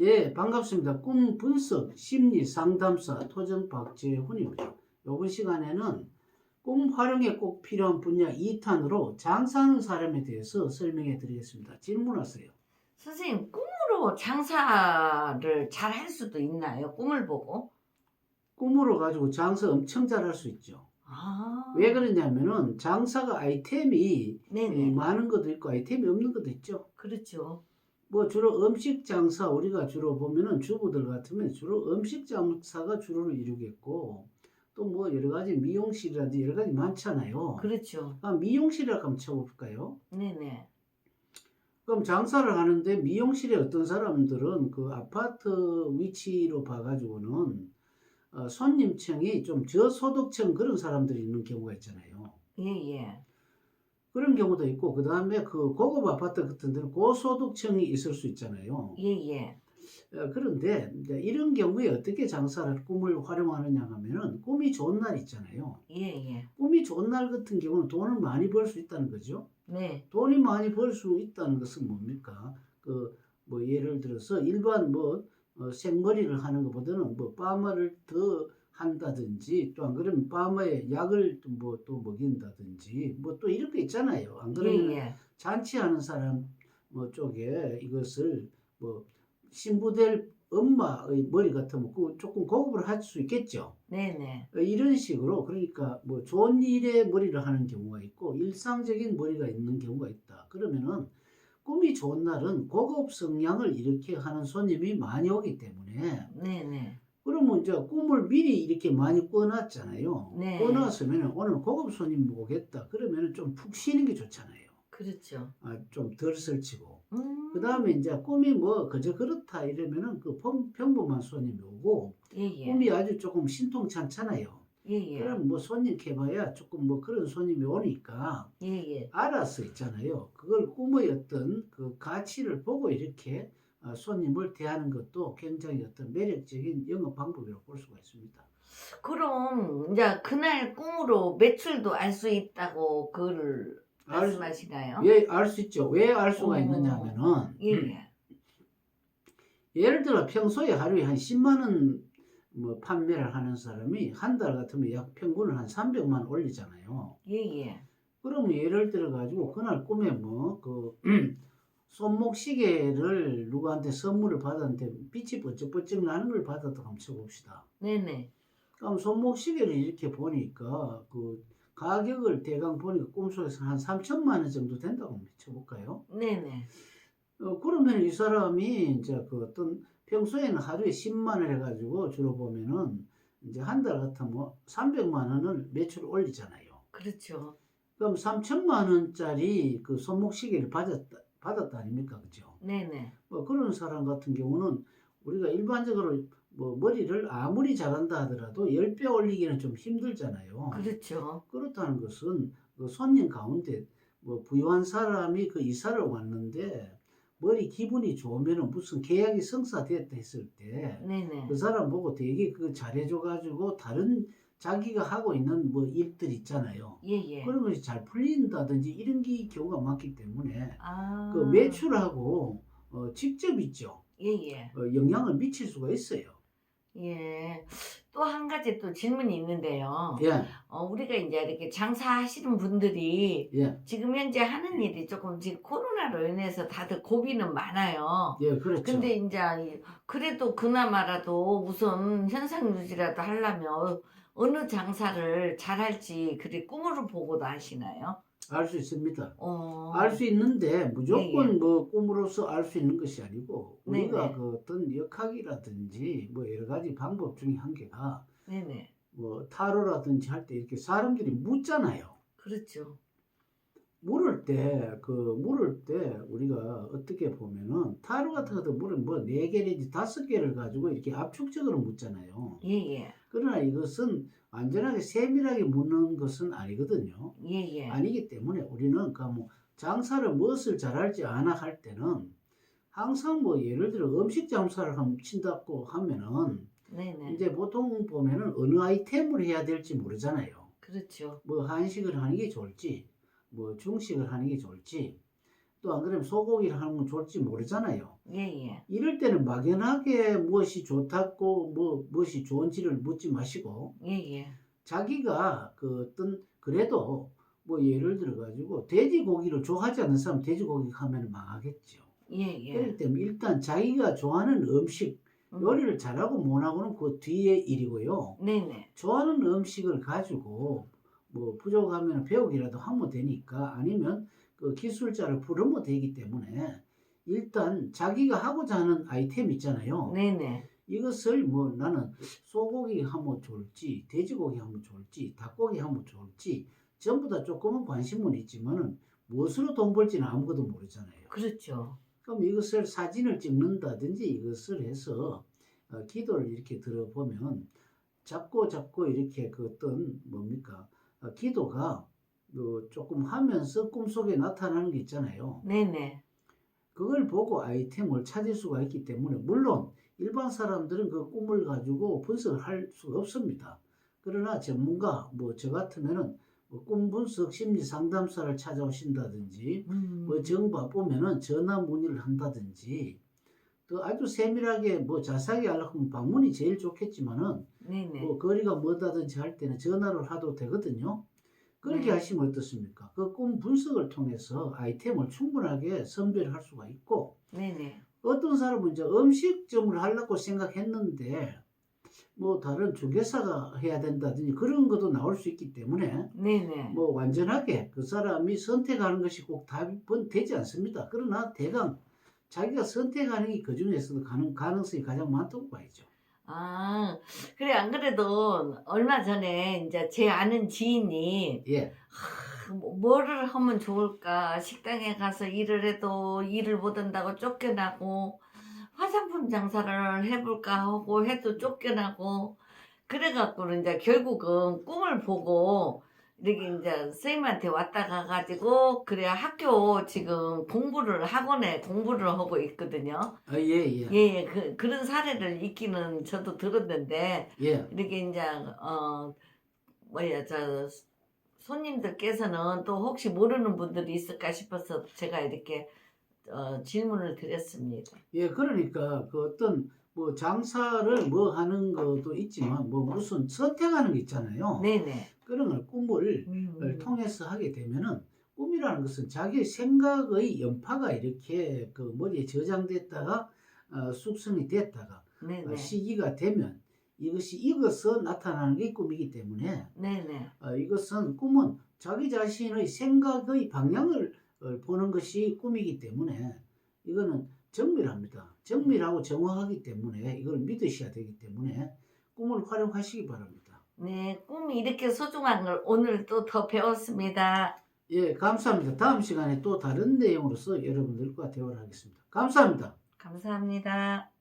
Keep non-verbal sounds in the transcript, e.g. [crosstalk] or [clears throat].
예, 반갑습니다. 꿈 분석 심리 상담사 토정 박재훈입니다. 이번 시간에는 꿈 활용에 꼭 필요한 분야 2탄으로 장사하는 사람에 대해서 설명해 드리겠습니다. 질문하세요. 선생님 꿈으로 장사를 잘 할 수도 있나요? 꿈을 보고? 꿈으로 가지고 장사 엄청 잘 할 수 있죠. 아, 왜 그러냐면은 장사가 아이템이 네네. 많은 것도 있고 아이템이 없는 것도 있죠. 그렇죠. 뭐 주로 음식 장사 우리가 주로 보면은 주부들 같으면 주로 음식 장사가 주로를 이루겠고 또 뭐 여러 가지 미용실이라든지 여러 가지 많잖아요. 그렇죠. 아, 미용실이라고 한번 쳐볼까요? 네네. 그럼 장사를 하는데 미용실에 어떤 사람들은 그 아파트 위치로 봐가지고는 어, 손님층이 좀 저소득층 그런 사람들이 있는 경우가 있잖아요. 예예. 그런 경우도 있고 그 다음에 그 고급 아파트 같은 데는 고소득층이 있을 수 있잖아요. 예 예. 어, 그런데 이런 경우에 어떻게 장사를 꿈을 활용하느냐 하면은 꿈이 좋은 날 있잖아요. 예 예. 꿈이 좋은 날 같은 경우는 돈을 많이 벌 수 있다는 거죠. 네. 돈이 많이 벌 수 있다는 것은 뭡니까? 그 뭐 예를 들어서 일반 뭐 어, 생머리를 하는 것보다는 뭐 파마를 더 한다든지 또 안 그러면 파마에 약을 뭐또 먹인다든지 뭐 또 이런 게 있잖아요. 안 그러면 예 예. 잔치하는 사람 뭐 쪽에 이것을 뭐 신부될 엄마의 머리 같으면 그 조금 고급을 할 수 있겠죠. 네네. 이런 식으로 그러니까 뭐 좋은 일에 머리를 하는 경우가 있고 일상적인 머리가 있는 경우가 있다. 그러면은 꿈이 좋은 날은 고급 성향을 이렇게 하는 손님이 많이 오기 때문에 네네. 그러면 이제 꿈을 미리 이렇게 많이 꿔놨잖아요. 네. 꿔놨으면 오늘 고급 손님 오겠다. 그러면은 좀푹 쉬는 게 좋잖아요. 그렇죠. 아, 좀 덜 설치고. 음. 그 다음에 이제 꿈이 뭐 그저 그렇다 이러면은 그 평- 평범한 손님이 오고 예예. 꿈이 아주 조금 신통찮잖아요. 예예. 그럼 뭐 손님 캐봐야 조금 뭐 그런 손님이 오니까 예예. 알아서 있잖아요. 그걸 꿈의 어떤 그 가치를 보고 이렇게 아, 손님을 대하는 것도 굉장히 어떤 매력적인 영업 방법이라고 볼 수가 있습니다. 그럼 이제 그날 꿈으로 매출도 알 수 있다고 그걸 알, 말씀하시나요? 예, 알 수 있죠. 왜 알 수가 어. 있느냐 하면은 예예. 예를 들어 평소에 하루에 한 10만 원 뭐 판매를 하는 사람이 한 달 같으면 약 평균을 한 300만 원 올리잖아요. 예 예. 그러면 예를 들어 가지고 그날 꿈에 뭐그 [clears throat] 손목 시계를 누구한테 선물을 받았는데 빛이 번쩍번쩍 나는 걸 받았다고 한번 쳐봅시다. 네네. 그럼 손목 시계를 이렇게 보니까 그 가격을 대강 보니까 꿈속에서 한 3천만 원 정도 된다고 한번 쳐볼까요? 네네. 어, 그러면 이 사람이 이제 그 어떤 평소에는 하루에 10만 원 해가지고 주로 보면은 이제 한 달 같으면 300만 원을 매출을 올리잖아요. 그렇죠. 그럼 3천만 원짜리 그 손목 시계를 받았다, 받았다 아닙니까? 그죠? 네네. 뭐 그런 사람 같은 경우는 우리가 일반적으로 뭐 머리를 아무리 잘한다 하더라도 10배 올리기는 좀 힘들잖아요. 그렇죠. 그렇다는 것은 그 손님 가운데 뭐 부유한 사람이 그 이사를 왔는데 머리 기분이 좋으면은 무슨 계약이 성사됐다 했을 때 그. 사람 보고 되게 그 잘해줘 가지고 다른 자기가 하고 있는 뭐 일들 있잖아요. 예 예. 그런 것이 잘 풀린다든지 이런 게 경우가 많기 때문에 아. 그 매출하고 어, 직접 있죠. 예 예. 어, 영향을 미칠 수가 있어요. 예. 또 한 가지 또 질문이 있는데요. 예, 어, 우리가 이제 이렇게 장사하시는 분들이 예, 지금 현재 하는 일이 조금 지금 코로나로 인해서 다들 고비는 많아요. 예, 그렇죠. 근데 이제 이- 그래도 그나마라도 우선 현상 유지라도 하려면 어느 장사를 잘할지 그리 꿈으로 보고도 하시나요? 알 수 있습니다. 어. 알 수 있는데 무조건 예, 예. 뭐 꿈으로서 알 수 있는 것이 아니고 네, 우리가 네. 그 어떤 역학이라든지 뭐 여러 가지 방법 중에 한 개가 네 네. 뭐 타로라든지 할 때 이렇게 사람들이 묻잖아요. 그렇죠. 물을 때, 그, 물을 때, 우리가 어떻게 보면은, 타로 같은 것도 물은 뭐, 네 개 내지 다섯 개를 가지고 이렇게 압축적으로 묻잖아요. 예 예. 그러나 이것은 완전하게 세밀하게 묻는 것은 아니거든요. 예 예. 아니기 때문에 우리는 그 뭐, 장사를 무엇을 잘할지 아나 할 때는, 항상 뭐, 예를 들어 음식 장사를 함- 친다고 하면은, 네네. 이제 보통 보면은 어느 아이템을 해야 될지 모르잖아요. 그렇죠. 뭐 한식을 하는 게 좋을지 뭐 중식을 하는 게 좋을지 또 안 그러면 소고기를 하는 건 좋을지 모르잖아요. 예 예. 이럴 때는 막연하게 무엇이 좋다고 뭐 무엇이 좋은지를 묻지 마시고 예 예. 자기가 그 어떤 그래도 뭐 예를 들어 가지고 돼지고기를 좋아하지 않는 사람 돼지고기 하면 망하겠죠. 예 예. 그렇기 때문에 일단 자기가 좋아하는 음식 음. 요리를 잘하고 못하고는 그 뒤의 일이고요. 네네. 좋아하는 음식을 가지고 뭐 부족하면 배우기라도 하면 되니까 아니면 그 기술자를 부르면 되기 때문에 일단 자기가 하고자 하는 아이템 있잖아요. 네네. 이것을 뭐 나는 소고기 하면 좋을지 돼지고기 하면 좋을지 닭고기 하면 좋을지 전부 다 조금은 관심은 있지만은 무엇으로 돈 벌지는 아무것도 모르잖아요. 그렇죠. 그럼 이것을 사진을 찍는다든지 이것을 해서 어, 기도를 이렇게 들어보면 자꾸 자꾸 이렇게 그 어떤 뭡니까 어, 기도가 어, 조금 하면서 꿈속에 나타나는 게 있잖아요. 네네. 그걸 보고 아이템을 찾을 수가 있기 때문에 물론 일반 사람들은 그 꿈을 가지고 분석을 할 수가 없습니다. 그러나 전문가 뭐 저 같으면은 뭐꿈 분석 심리 상담사를 찾아오신다든지 음. 뭐 정봐 보면은 전화 문의를 한다든지 또 아주 세밀하게 뭐 자세하게 하려고 하면 방문이 제일 좋겠지만은 네네. 뭐 거리가 멀다든지 할 때는 전화를 하도 되거든요. 그렇게 네. 하시면 어떻습니까? 그 꿈 분석을 통해서 아이템을 충분하게 선별할 수가 있고 네네. 어떤 사람은 이제 음식점을 하려고 생각했는데 뭐 다른 중개사가 해야 된다든지 그런 것도 나올 수 있기 때문에 네네. 뭐 완전하게 그 사람이 선택하는 것이 꼭 답은 되지 않습니다. 그러나 대강 자기가 선택하는 게 그 중에서도 가능, 가능성이 가장 많다고 봐야죠. 아, 그래, 안 그래도 얼마 전에 이제 제 아는 지인이 예, 하, 뭐- 뭐를 하면 좋을까? 식당에 가서 일을 해도 일을 못 한다고 쫓겨나고 화장품 장사를 해볼까 하고 해도 쫓겨나고 그래갖고 이제 결국은 꿈을 보고 이렇게 이제 선생님한테 왔다 가가지고 그래 학교 지금 공부를 학원에 공부를 하고 있거든요. 아, 예, 예, 예, 예, 그, 그런 사례를 있기는 저도 들었는데 예, 이렇게 이제 어 뭐야 저 손님들께서는 또 혹시 모르는 분들이 있을까 싶어서 제가 이렇게 어, 질문을 드렸습니다. 예. 그러니까 그 어떤 뭐 장사를 뭐 하는 것도 있지만 뭐 무슨 선택하는 게 있잖아요. 네네. 그런 걸 꿈을 음, 통해서 하게 되면은 꿈이라는 것은 자기의 생각의 연파가 이렇게 그 머리에 저장됐다가 어, 숙성이 됐다가 네네. 어, 시기가 되면 이것이 익어서 나타나는 게 꿈이기 때문에 네네. 어, 이것은 꿈은 자기 자신의 생각의 방향을 어, 보는 것이 꿈이기 때문에 이거는 정밀합니다. 정밀하고 정확하기 때문에 이걸 믿으셔야 되기 때문에 꿈을 활용하시기 바랍니다. 네, 꿈이 이렇게 소중한 걸 오늘 또 더 배웠습니다. 예, 감사합니다. 다음 시간에 또 다른 내용으로서 여러분들과 대화를 하겠습니다. 감사합니다. 감사합니다.